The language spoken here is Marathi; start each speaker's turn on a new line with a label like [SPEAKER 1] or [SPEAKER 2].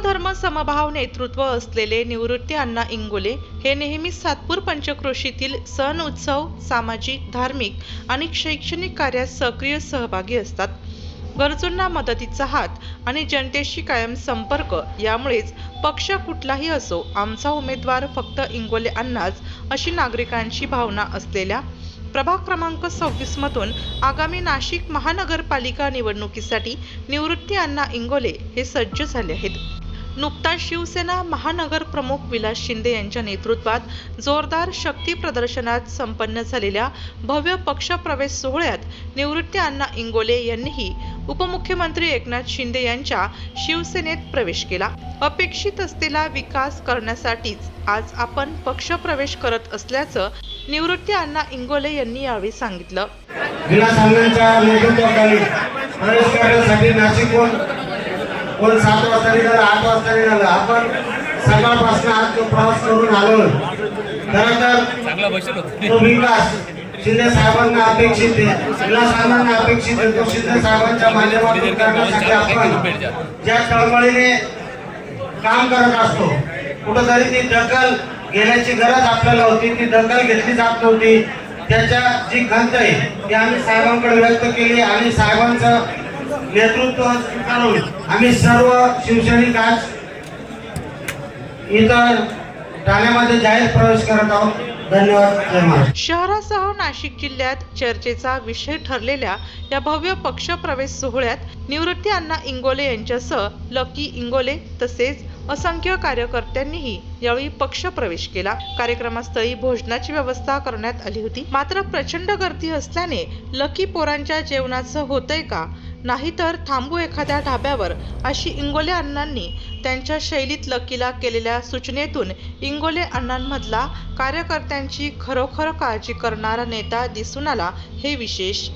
[SPEAKER 1] सर्वधर्म समभाव नेतृत्व असलेले निवृत्ती अण्णा इंगोले हे नेहमी सातपूर पंचक्रोशीतील सण उत्सव सामाजिक धार्मिक आणि शैक्षणिक कार्यात सक्रिय सहभागी असतात. गरजूंना मदतीचा हात आणि जनतेशी कायम संपर्क यामुळेच पक्ष कुठलाही असो आमचा उमेदवार फक्त इंगोले अण्णाच अशी नागरिकांची भावना असलेल्या प्रभाग क्रमांक सव्वीस मधून आगामी नाशिक महानगरपालिका निवडणुकीसाठी निवृत्ती अण्णा इंगोले हे सज्ज झाले आहेत. नुकताच शिवसेना महानगर प्रमुख विलास शिंदे यांच्या नेतृत्वात जोरदार शक्ती प्रदर्शनात संपन्न झालेल्या भव्य पक्षप्रवेश सोहळ्यात निवृत्ती अण्णा इंगोले यांनीही उपमुख्यमंत्री एकनाथ शिंदे यांच्या शिवसेनेत प्रवेश केला. अपेक्षित असलेला विकास करण्यासाठीच आज आपण पक्षप्रवेश करत असल्याचं निवृत्ती अण्णा इंगोले यांनी यावेळी सांगितलं.
[SPEAKER 2] विलास नाशिकहून कोण सात वाजता निघालं आठ वाजता निघालं? आपण सकाळपासून आज प्रवास करून आलो खरं तर तो विकास शिंदे साहेबांना अपेक्षित विलास अण्णांना अपेक्षित शिंदे साहेबांच्या माध्यमातून करण्यासाठी आपण ज्या तळमळीने काम करत असतो कुठंतरी ती दखल घेण्याची गरज आपल्याला होती. ती दखल घेतली जात नव्हती. त्याच्या जी खंत आहे ती आम्ही साहेबांकडे व्यक्त केली आणि साहेबांचं नेतृत्व स्वीकारून आम्ही सर्व शिवसैनिक आज इतर ठाण्यामध्ये जाहीर प्रवेश करत आहोत. धन्यवाद.
[SPEAKER 1] शहरासह नाशिक जिल्ह्यात चर्चेचा विषय ठरलेल्या या भव्य पक्षप्रवेश सोहळ्यात निवृत्ती अण्णा इंगोले यांच्यासह लकी इंगोले तसेच असंख्य कार्यकर्त्यांनीही यावेळी पक्षप्रवेश केला. कार्यक्रमस्थळी भोजनाची व्यवस्था करण्यात आली होती. मात्र प्रचंड गर्दी असल्याने लकी पोरांच्या जेवणाचं होतंय का? नाहीतर थांबू एखाद्या ढाब्यावर अशी इंगोले अण्णांनी त्यांच्या शैलीत लकीला केलेल्या सूचनेतून इंगोले अण्णांमधला कार्यकर्त्यांची खरोखर काळजी करणारा नेता दिसून आला हे विशेष.